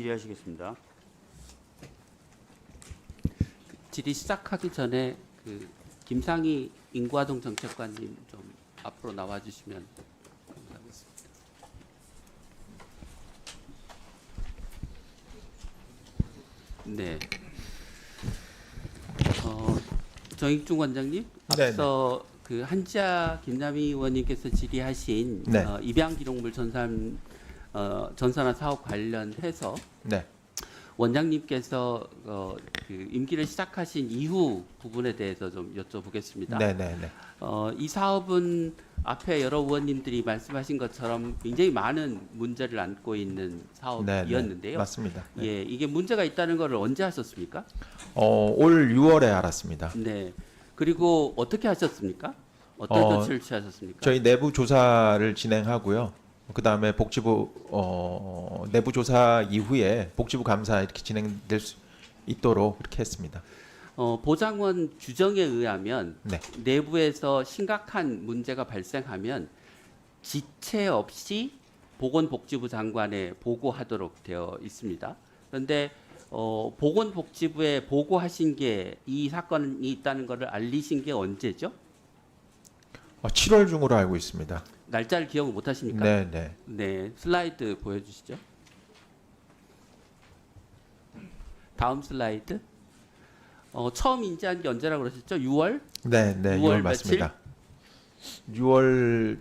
질의하시겠습니다. 질의 시작하기 전에 그 김상희 인구아동 정책관님 좀 앞으로 나와 주시면 감사하겠습니다. 네. 어, 정익중 원장님 네, 앞서 그 한지아 김남희 의원님께서 질의하신 네. 어, 입양 기록물 전산 어, 전산화 사업 관련해서 네. 원장님께서 어, 그 임기를 시작하신 이후 부분에 대해서 좀 여쭤보겠습니다. 네, 네, 네. 어, 이 사업은 앞에 여러 의원님들이 말씀하신 것처럼 굉장히 많은 문제를 안고 있는 네, 네. 사업이었는데요. 맞습니다. 네. 예, 이게 문제가 있다는 것을 언제 하셨습니까? 어, 올 6월에 알았습니다. 네. 그리고 어떻게 하셨습니까? 어떤 어, 조치를 취하셨습니까? 저희 내부 조사를 진행하고요. 그 다음에 복지부 어, 내부 조사 이후에 복지부 감사 이렇게 진행될 수 있도록 이렇게 했습니다. 어, 보장원 규정에 의하면 네. 내부에서 심각한 문제가 발생하면 지체 없이 보건복지부 장관에 보고하도록 되어 있습니다. 그런데 어, 보건복지부에 보고하신 게 이 사건이 있다는 것을 알리신 게 언제죠? 어, 7월 중으로 알고 있습니다. 날짜를 기억을 못 하십니까? 네, 네. 네, 슬라이드 보여주시죠. 다음 슬라이드. 어, 처음 인지한 게 언제라고 그러셨죠? 6월? 네, 네. 6월 6월 맞습니다. 6월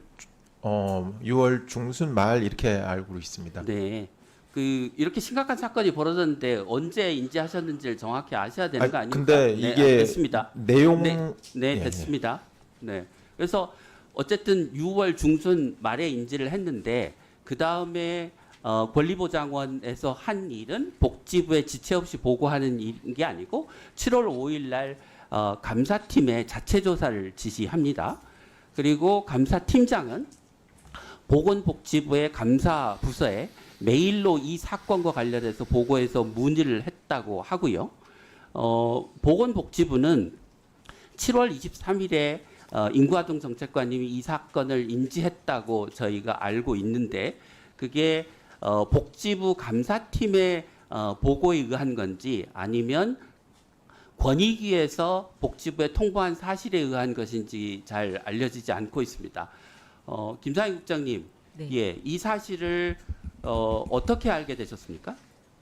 어, 6월 중순 말 이렇게 알고 있습니다. 네. 그 이렇게 심각한 사건이 벌어졌는데 언제 인지하셨는지를 정확히 아셔야 되는 아니, 거 아닙니까? 근데 네, 이게 알겠습니다. 내용 네, 네, 예, 됐습니다. 네. 그래서 어쨌든 6월 중순 말에 인지를 했는데 그 다음에 어, 권리보장원에서 한 일은 복지부에 지체 없이 보고하는 게 아니고 7월 5일 날 어, 감사팀에 자체 조사를 지시합니다. 그리고 감사팀장은 보건복지부의 감사 부서에 메일로 이 사건과 관련해서 보고해서 문의를 했다고 하고요. 어, 보건복지부는 7월 23일에 어, 인구아동 정책관님이 이 사건을 인지했다고 저희가 알고 있는데 그게 어, 복지부 감사팀의 어, 보고에 의한 건지 아니면 권익위에서 복지부에 통보한 사실에 의한 것인지 잘 알려지지 않고 있습니다. 어, 김상희 국장님, 네. 예, 이 사실을 어, 어떻게 알게 되셨습니까?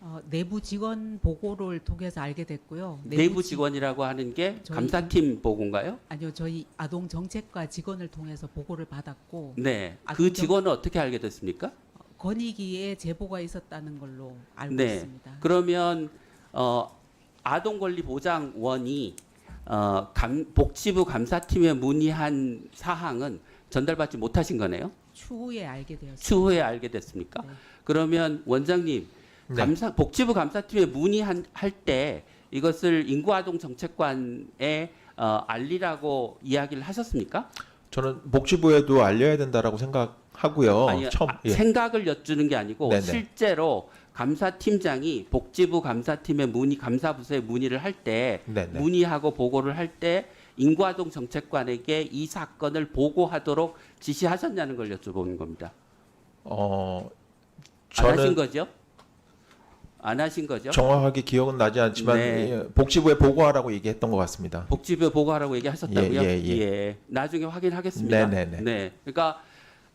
어, 내부 직원 보고를 통해서 알게 됐고요. 내부 지- 직원이라고 하는 게 저희- 감사팀 보고인가요? 아니요, 저희 아동 정책과 직원을 통해서 보고를 받았고 네. 아, 그 그죠? 직원은 어떻게 알게 됐습니까? 건의기에 제보가 있었다는 걸로 알고 네. 있습니다. 그러면 어, 아동권리보장원이 어, 감, 복지부 감사팀에 문의한 사항은 전달받지 못하신 거네요. 추후에 알게 되었습니다. 추후에 알게 됐습니까? 네. 그러면 원장님 네. 감사 복지부 감사팀에 문의할 때 이것을 인구아동 정책관에 어, 알리라고 이야기를 하셨습니까? 저는 복지부에도 알려야 된다라고 생각하고요. 아니, 처음 아, 예. 생각을 여쭈는 게 아니고 네네. 실제로 감사팀장이 복지부 감사팀에 문의 감사부서에 문의를 할 때. 문의하고 보고를 할 때 인구아동 정책관에게 이 사건을 보고하도록 지시하셨냐는 걸 여쭤보는 겁니다. 어, 안 하신 저는 거죠? 안 하신 거죠? 정확하게 기억은 나지 않지만 네. 예, 복지부에 보고하라고 얘기했던 것 같습니다. 복지부에 보고하라고 얘기하셨다고요? 예, 예, 예. 나중에 확인하겠습니다. 네, 네, 네. 네. 그러니까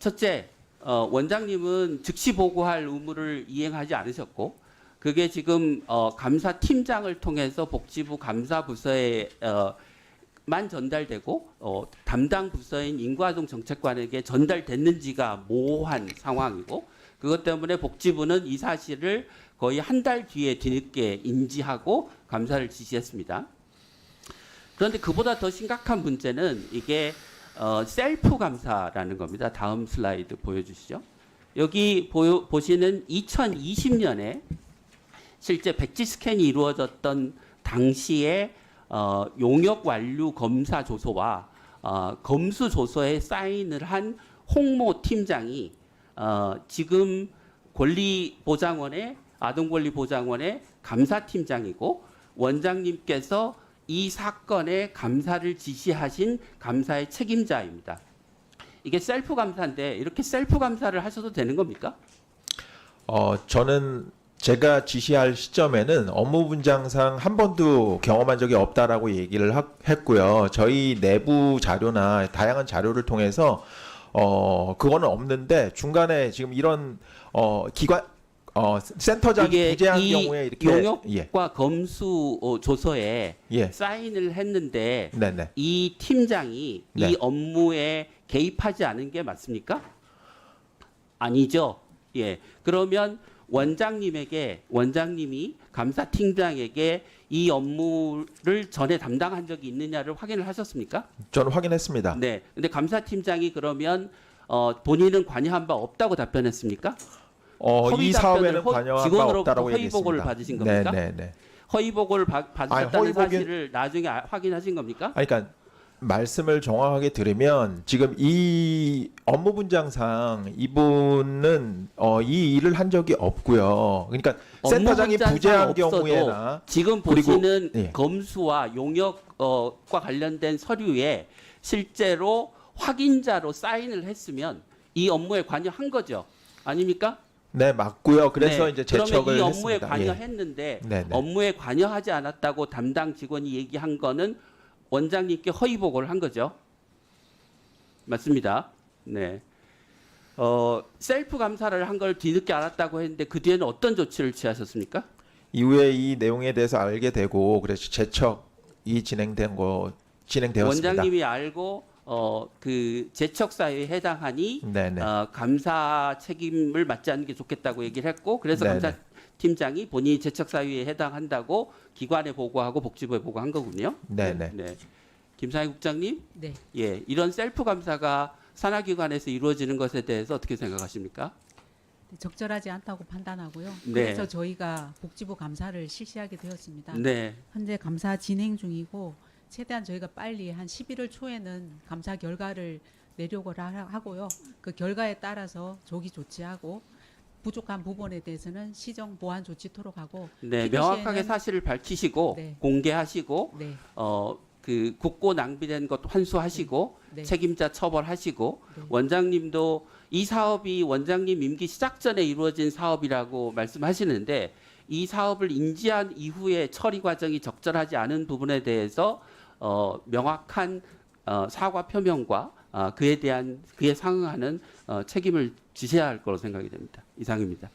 첫째, 어, 원장님은 즉시 보고할 의무를 이행하지 않으셨고, 그게 지금 어, 감사팀장을 통해서 복지부 감사부서에 어, 만 전달되고 어, 담당 부서인 인구아동 정책관에게 전달됐는지가 모호한 상황이고 그것 때문에 복지부는 이 사실을 거의 한 달 뒤에 뒤늦게 인지하고 감사를 지시했습니다. 그런데 그보다 더 심각한 문제는 이게 어, 셀프 감사라는 겁니다. 다음 슬라이드 보여주시죠. 여기 보여, 보시는 2020년에 실제 백지 스캔이 이루어졌던 당시에 어, 용역 완료 검사 조서와 어, 검수 조서에 사인을 한 홍모 팀장이 어, 지금 권리보장원의 아동권리보장원의 감사팀장이고 원장님께서 이 사건의 감사를 지시하신 감사의 책임자입니다. 이게 셀프 감사인데 이렇게 셀프 감사를 하셔도 되는 겁니까? 어, 저는 제가 지시할 시점에는 업무 분장상 한 번도 경험한 적이 없다라고 얘기를 하- 했고요. 저희 내부 자료나 다양한 자료를 통해서 어 그거는 없는데 중간에 지금 이런 어 기관 어 센터장이 이게 부재한 이 경우에 이렇게 예. 용역과 검수 어, 조서에 예. 사인을 했는데 네, 네. 이 팀장이 네. 이 업무에 개입하지 않은 게 맞습니까? 아니죠. 예. 그러면 원장님에게 원장님이 감사팀장에게 이 업무를 전에 담당한 적이 있느냐를 확인을 하셨습니까? 저는 확인했습니다. 네. 근데 감사팀장이 그러면 어, 본인은 관여한 바 없다고 답변했습니까? 어, 이 사업에는 허- 관여한 바 없다라고 허위 얘기했습니다. 보고를 받으신 겁니까? 네, 네, 네. 허위 보고를 받, 받으셨다는 아니, 허위 보기- 사실을 나중에 아- 확인하신 겁니까? 아니, 그러니까 말씀을 정확하게 들으면 지금 이 업무 분장상 이분은 어, 이 일을 한 적이 없고요. 그러니까 센터장이 부재한 경우에나 지금 그리고- 보시는 예. 검수와 용역과 관련된 서류에 실제로 확인자로 사인을 했으면 이 업무에 관여한 거죠. 아닙니까? 네 맞고요. 그래서 네. 이제 제척을 그러면 이 업무에 했습니다. 예. 관여했는데 네, 네. 업무에 관여하지 않았다고 담당 직원이 얘기한 거는 원장님께 허위 보고를 한 거죠. 맞습니다. 네. 어, 셀프 감사를 한 걸 뒤늦게 알았다고 했는데 그 뒤에는 어떤 조치를 취하셨습니까? 이후에 이 내용에 대해서 알게 되고 그래서 제척이 진행된 거 진행되었습니다. 원장님이 알고 어, 그 제척 사유에 해당하니 네네. 어, 감사 책임을 맡지 않는 게 좋겠다고 얘기를 했고 그래서 네네. 감사 팀장이 본인이 제척 사유에 해당한다고 기관에 보고하고 복지부에 보고한 거군요. 네네. 네. 김상희 국장님, 네. 예, 이런 셀프 감사가 산하기관에서 이루어지는 것에 대해서 어떻게 생각하십니까? 적절하지 않다고 판단하고요. 네. 그래서 저희가 복지부 감사를 실시하게 되었습니다. 네, 현재 감사 진행 중이고 최대한 저희가 빨리 한 11월 초에는 감사 결과를 내려고 하- 하고요. 그 결과에 따라서 조기 조치하고 부족한 부분에 대해서는 시정 보완 조치토록 하고 네, 에는 명확하게 사실을 밝히시고 네. 공개하시고 네, 어, 그 국고 낭비된 것 환수하시고 네. 책임자 처벌하시고 네. 원장님도 이 사업이 원장님 임기 시작 전에 이루어진 사업이라고 말씀하시는데 이 사업을 인지한 이후에 처리 과정이 적절하지 않은 부분에 대해서 어, 명확한 어, 사과 표명과 어, 그에 대한 그에 상응하는 어, 책임을 지셔야 할 거로 생각이 됩니다. 이상입니다.